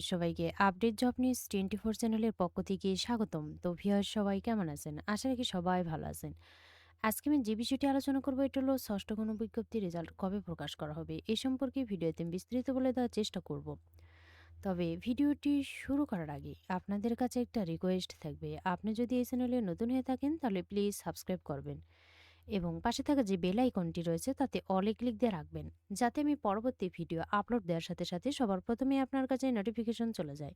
সবাইকে update job news twenty four চ্যানেলের পক্ষ থেকে স্বাগতম। তো ভিউয়ার সবাই কেমন আছেন? আশা রাখি সবাই ভালো আছেন। আজকে আমি যে বিষয়টি আলোচনা করব, এটা হলো ষষ্ঠ গণবিজ্ঞপ্তি রেজাল্ট কবে প্রকাশ করা হবে? এ সম্পর্কে ভিডিওতে বিস্তারিত বলে দেওয়ার চেষ্টা করব। তবে ভিডিওটি শুরু করার আগে আপনাদের কাছে একটা রিকোয়েস্ট থাকবে। আপনি যদি এই চ্যানেলে নতুন হয়ে থাকেন, তাহলে প্লিজ সাবস্ক্রাইব করবেন। এবং পাশে থাকা যে বেল আইকনটি রয়েছে, তাতে অলে ক্লিক দিয়ে রাখবেন। যাতে আমি পরবর্তী ভিডিও আপলোড দেওয়ার সাথে সাথে সবার প্রথমে আপনার কাছে নোটিফিকেশন চলে যায়।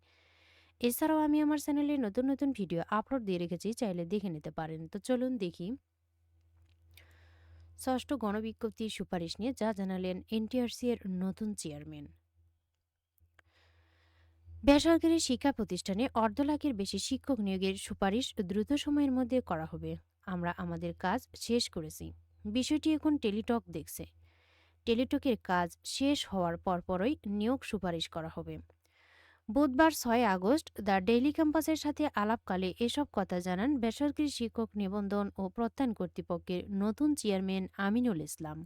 এছাড়াও আমি আমার চ্যানেলে নতুন নতুন ভিডিও আপলোড দিয়ে রেখেছি, চাইলে দেখে নিতে পারেন। তো চলুন দেখি। ষষ্ঠ গণবিজ্ঞপ্তির সুপারিশ নিয়ে যা জানালেন এনটিআরসি এর নতুন চেয়ারম্যান। বেসরকারি শিক্ষা প্রতিষ্ঠানে অর্ধ লাখের বেশি শিক্ষক নিয়োগের সুপারিশ দ্রুত সময়ের মধ্যে করা হবে। আমরা আমাদের কাজ শেষ করেছি। বিষয়টি এখন টেলিটক দেখছে। টেলিটকের কাজ শেষ হওয়ার পরপরই নিয়োগ সুপারিশ করা হবে। বুধবার ছয় আগস্ট, দ্য ডেইলি ক্যাম্পাসের সাথে আলাপকালে এসব কথা জানান বেসরকারি শিক্ষক নিবন্ধন ও প্রত্যয়ন কর্তৃপক্ষের নতুন চেয়ারম্যান আমিনুল ইসলাম।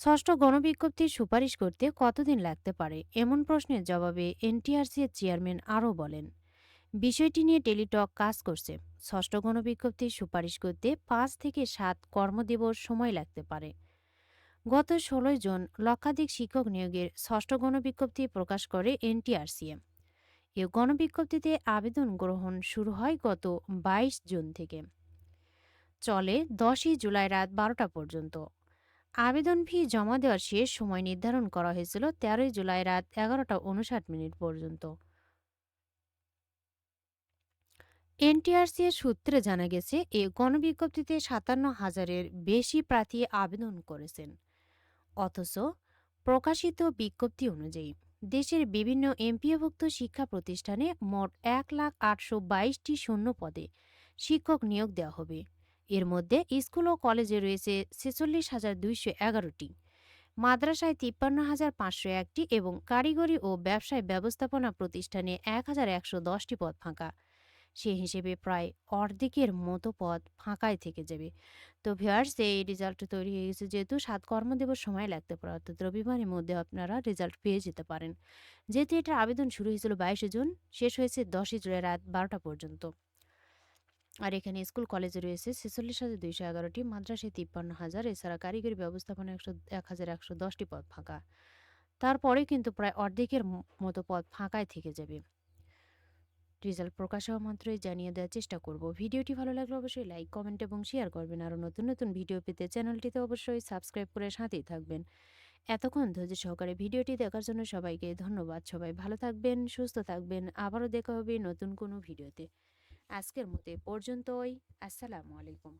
ষষ্ঠ গণবিজ্ঞপ্তির সুপারিশ করতে কতদিন লাগতে পারে? এমন প্রশ্নের জবাবে এনটিআরসি এর চেয়ারম্যান আরও বলেন বিষয়টি নিয়ে টেলিটক কাজ করছে। ষষ্ঠ গণবিজ্ঞপ্তির সুপারিশ করতে পাঁচ থেকে সাত কর্মদিবস সময় লাগতে পারে। গত ষোলোই জুন লক্ষাধিক শিক্ষক নিয়োগের ষষ্ঠ গণবিজ্ঞপ্তি প্রকাশ করে এনটিআরসিএম। এ গণবিজ্ঞপ্তিতে আবেদন গ্রহণ শুরু হয় গত বাইশ জুন থেকে। চলে দশই জুলাই রাত বারোটা পর্যন্ত। আবেদন ফি জমা দেওয়ার শেষ সময় নির্ধারণ করা হয়েছিল তেরোই জুলাই রাত এগারোটা উনষাট মিনিট পর্যন্ত। এনটিআরসি সূত্রে জানা গেছে, এ গণবিজ্ঞপ্তিতে সাতান্ন হাজারের বেশি প্রার্থী আবেদন করেছেন। অথচ প্রকাশিত বিজ্ঞপ্তি অনুযায়ী, দেশের বিভিন্ন এমপিওভুক্ত শিক্ষা প্রতিষ্ঠানে মোট এক লাখ আটশো বাইশটি শূন্য পদে শিক্ষক নিয়োগ দেওয়া হবে। এর মধ্যে স্কুল ও কলেজে রয়েছে ছেচল্লিশ হাজার দুইশো এগারোটি, মাদ্রাসায় তিপ্পান্ন হাজার পাঁচশো একটি এবং কারিগরি ও ব্যবসায় ব্যবস্থাপনা প্রতিষ্ঠানে এক হাজার একশো দশটি পদ ফাঁকা। সে হিসেবে প্রায় অর্ধেকের মতো পদ ফাঁকাই থেকে যাবে। তো ভিউয়ার্স এই রেজাল্ট তৈরি হয়ে গেছে যেহেতু সাত কর্মদিবস সময় লাগতে পারে, অর্থাৎ রবিবারের মধ্যে আপনারা রেজাল্ট পেয়ে যেতে পারেন। যেহেতু এটার আবেদন শুরু হয়েছিল বাইশে জুন, শেষ হয়েছে দশই জুলাই রাত বারোটা পর্যন্ত। আর এখানে স্কুল, কলেজে রয়েছে ছেচল্লিশ হাজার দুইশো এগারোটি, মাদ্রাসায় তিপ্পান্ন হাজার, এছাড়া কারিগরি ব্যবস্থাপনা একশো, এক হাজার একশো দশটি পদ ফাঁকা। তারপরে কিন্তু প্রায় অর্ধেকের মতো পদ ফাঁকায় থেকে যাবে। রেজাল্ট প্রকাশ হওয়া মাত্রই জানিয়ে দেওয়ার চেষ্টা করব। ভিডিওটি ভালো লাগলে অবশ্যই লাইক কমেন্ট এবং শেয়ার করবেন। আরও নতুন নতুন ভিডিও পেতে চ্যানেলটিতে অবশ্যই সাবস্ক্রাইব করে সাথেই থাকবেন। এতক্ষণ ধৈর্য সহকারে ভিডিওটি দেখার জন্য সবাইকে ধন্যবাদ। সবাই ভালো থাকবেন, সুস্থ থাকবেন। আবারও দেখা হবে নতুন কোনো ভিডিওতে আজকের মতো পর্যন্তই। আসসালামু আলাইকুম।